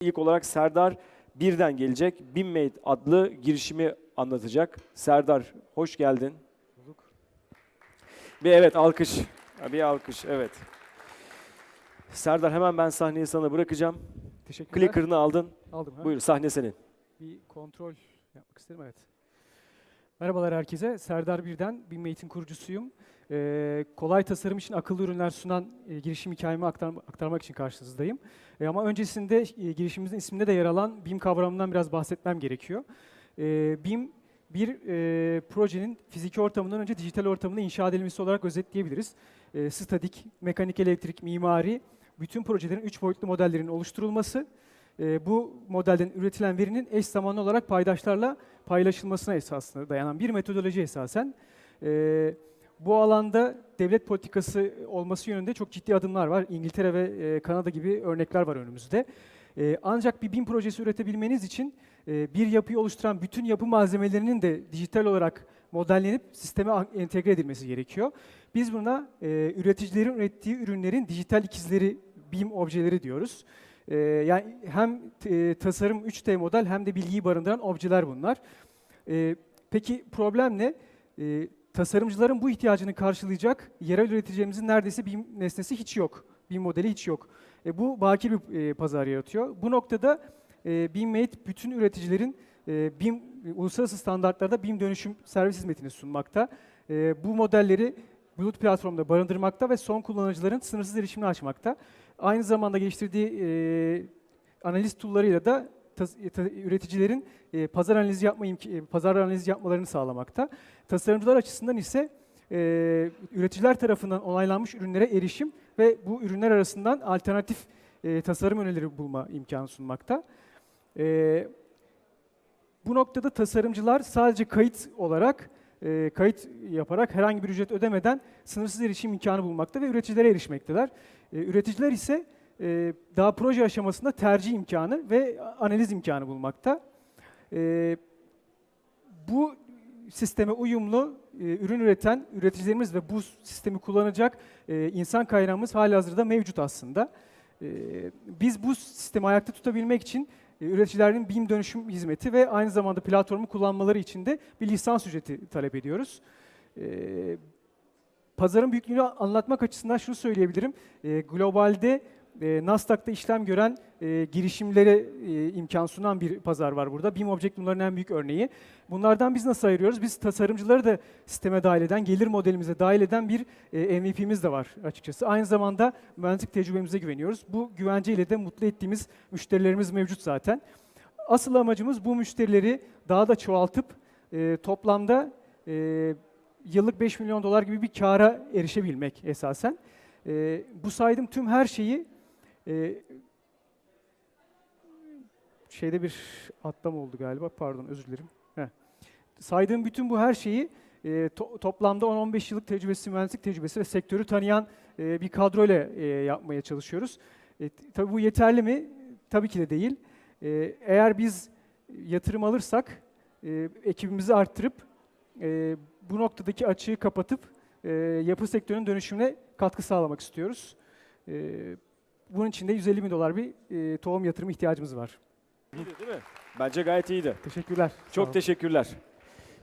İlk olarak Serdar birden gelecek. BIMMate adlı girişimi anlatacak. Serdar hoş geldin. Bir evet alkış. Bir alkış evet. Serdar hemen ben sahneyi sana bırakacağım. Teşekkürler. Clicker'ını aldın. Aldım. ha. Buyur sahne senin. Bir kontrol yapmak isterim evet. Merhabalar herkese. Serdar Birden, BİMMATE'in kurucusuyum. Ee, kolay tasarım için akıllı ürünler sunan e, girişim hikayemi aktar- aktarmak için karşınızdayım. E, ama öncesinde e, girişimimizin isminde de yer alan BİM kavramından biraz bahsetmem gerekiyor. E, BİM bir e, projenin fiziki ortamından önce dijital ortamında inşa edilmesi olarak özetleyebiliriz. E, statik, mekanik, elektrik, mimari, bütün projelerin üç boyutlu modellerin oluşturulması, e, bu modelden üretilen verinin eş zamanlı olarak paydaşlarla paylaşılmasına esasına dayanan bir metodoloji esasen. E, bu alanda devlet politikası olması yönünde çok ciddi adımlar var. İngiltere ve e, Kanada gibi örnekler var önümüzde. E, ancak bir BIM projesi üretebilmeniz için e, bir yapıyı oluşturan bütün yapı malzemelerinin de dijital olarak modellenip sisteme entegre edilmesi gerekiyor. Biz buna e, üreticilerin ürettiği ürünlerin dijital ikizleri, BIM objeleri diyoruz. E, yani hem e, tasarım 3D model hem de bilgiyi barındıran objeler bunlar. E, peki problem ne? E, tasarımcıların bu ihtiyacını karşılayacak yerel üreticilerimizin neredeyse BIM nesnesi hiç yok. BIM modeli hiç yok. E, bu bakir bir e, pazar yaratıyor. Bu noktada e, BIMmate bütün üreticilerin e, BIM uluslararası standartlarda BIM dönüşüm servis hizmetini sunmakta. E, bu modelleri Bulut platformda barındırmakta ve son kullanıcıların sınırsız erişimini açmakta. Aynı zamanda geliştirdiği e, analiz tool'larıyla da e, üreticilerin e, pazar analizi yapma e, pazar analizi yapmalarını sağlamakta. Tasarımcılar açısından ise e, üreticiler tarafından onaylanmış ürünlere erişim ve bu ürünler arasından alternatif e, tasarım önerileri bulma imkanı sunmakta. E, bu noktada tasarımcılar sadece kayıt olarak e, kayıt yaparak herhangi bir ücret ödemeden sınırsız erişim imkanı bulmakta ve üreticilere erişmekteler. E, üreticiler ise e, daha proje aşamasında tercih imkanı ve analiz imkanı bulmakta. E, bu sisteme uyumlu e, ürün üreten üreticilerimiz ve bu sistemi kullanacak e, insan kaynağımız halihazırda mevcut aslında. E, biz bu sistemi ayakta tutabilmek için üreticilerin BİM dönüşüm hizmeti ve aynı zamanda platformu kullanmaları için de bir lisans ücreti talep ediyoruz. E, pazarın büyüklüğünü anlatmak açısından şunu söyleyebilirim. E, globalde e, Nasdaq'ta işlem gören e, girişimlere e, imkan sunan bir pazar var burada. BIM Object bunların en büyük örneği. Bunlardan biz nasıl ayırıyoruz? Biz tasarımcıları da sisteme dahil eden, gelir modelimize dahil eden bir e, MVP'miz de var açıkçası. Aynı zamanda mühendislik tecrübemize güveniyoruz. Bu güvenceyle de mutlu ettiğimiz müşterilerimiz mevcut zaten. Asıl amacımız bu müşterileri daha da çoğaltıp e, toplamda e, yıllık 5 milyon dolar gibi bir kâra erişebilmek esasen. E, bu saydığım tüm her şeyi e, şeyde bir atlam oldu galiba. Pardon özür dilerim. Heh. Saydığım bütün bu her şeyi e, to- toplamda 10-15 yıllık tecrübesi, mühendislik tecrübesi ve sektörü tanıyan e, bir kadroyla e, yapmaya çalışıyoruz. E, tabii bu yeterli mi? Tabii ki de değil. E, eğer biz yatırım alırsak e, ekibimizi arttırıp e, bu noktadaki açığı kapatıp e, yapı sektörünün dönüşümüne katkı sağlamak istiyoruz. E, bunun için de 150 bin dolar bir e, tohum yatırımı ihtiyacımız var. İyiydi değil mi? Bence gayet iyiydi. Teşekkürler. Sağ Çok olun. teşekkürler.